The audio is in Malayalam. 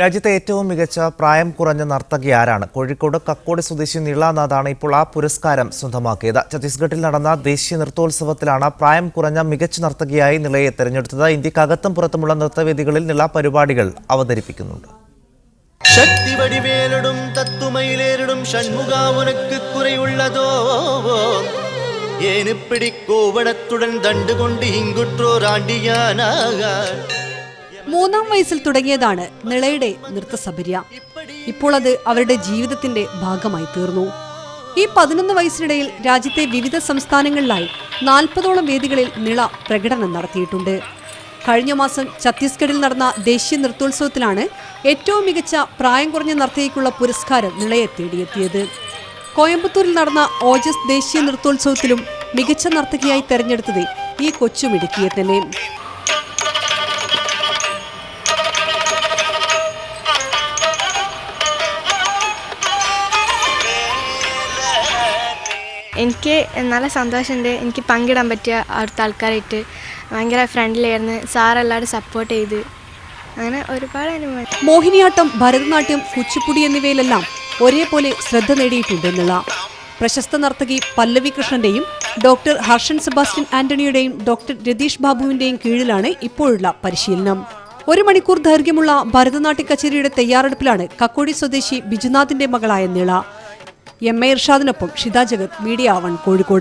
രാജ്യത്തെ ഏറ്റവും മികച്ച പ്രായം കുറഞ്ഞ നർത്തകി ആരാണ്? കോഴിക്കോട് കക്കോട് സ്വദേശി നീളാനാഥാണ് ഇപ്പോൾ ആ പുരസ്കാരം സ്വന്തമാക്കിയത്. ഛത്തീസ്ഗഡിൽ നടന്ന ദേശീയ നൃത്തോത്സവത്തിലാണ് പ്രായം കുറഞ്ഞ മികച്ച നർത്തകിയായി നിളയെ തെരഞ്ഞെടുത്തത്. ഇന്ത്യക്കകത്തും പുറത്തുമുള്ള നൃത്തവേദികളിൽ നില പരിപാടികൾ അവതരിപ്പിക്കുന്നുണ്ട്. ശക്തി വടിവേലിടും തത്തുമയിലേറിടും ഷൺമുഖ ഉനക്ക് കുറയുള്ളതോ? മൂന്നാം വയസ്സിൽ തുടങ്ങിയതാണ് നിളയുടെ നൃത്തസബര്യ ഇപ്പോൾ അത് അവരുടെ ജീവിതത്തിന്റെ ഭാഗമായി തീർന്നു. ഈ പതിനൊന്ന് വയസ്സിനിടയിൽ രാജ്യത്തെ വിവിധ സംസ്ഥാനങ്ങളിലായി നാൽപ്പതോളം വേദികളിൽ നിള പ്രകടനം നടത്തിയിട്ടുണ്ട്. കഴിഞ്ഞ മാസം ഛത്തീസ്ഗഡിൽ നടന്ന ദേശീയ നൃത്തോത്സവത്തിലാണ് ഏറ്റവും മികച്ച പ്രായം കുറഞ്ഞ നർത്തകിക്കുള്ള പുരസ്കാരം നിളയെ തേടിയെത്തിയത്. കോയമ്പത്തൂരിൽ നടന്ന ഓജസ് ദേശീയ നൃത്തോത്സവത്തിലും മികച്ച നർത്തകിയായി തെരഞ്ഞെടുത്തത് ഈ കൊച്ചുമിടുക്കിയെ തന്നെ എനിക്ക് നല്ല സന്തോഷമുണ്ട്. എനിക്ക് പങ്കിടാൻ പറ്റിയ അവിടുത്തെ ആൾക്കാരായിട്ട്. ഭയങ്കര ഫ്രണ്ട്ലിയായിരുന്നു സാറെല്ലാവരും സപ്പോർട്ട് ചെയ്ത്. അങ്ങനെ ഒരുപാട് അനുഭവം. മോഹിനിയാട്ടം ഭരതനാട്യം കുച്ചിപ്പുടി എന്നിവയിലെല്ലാം ഒരേപോലെ ശ്രദ്ധ നേടിയിട്ടുണ്ടെന്നുള്ള. പ്രശസ്ത നർത്തകി പല്ലവി കൃഷ്ണന്റെയും ഡോക്ടർ ഹർഷൻ സെബാസ്റ്റ്യൻ ആന്റണിയുടെയും ഡോക്ടർ രതീഷ് ബാബുവിന്റെയും കീഴിലാണ് ഇപ്പോഴുള്ള പരിശീലനം. ഒരു മണിക്കൂർ ദൈർഘ്യമുള്ള ഭരതനാട്യ കച്ചേരിയുടെ തയ്യാറെടുപ്പിലാണ് കക്കോടി സ്വദേശി ബിജുനാഥിന്റെ മകളായ നിള. എം എ ഇർഷാദിനൊപ്പം ഷിത ജഗത് മീഡിയ വൺ കോഴിക്കോട്.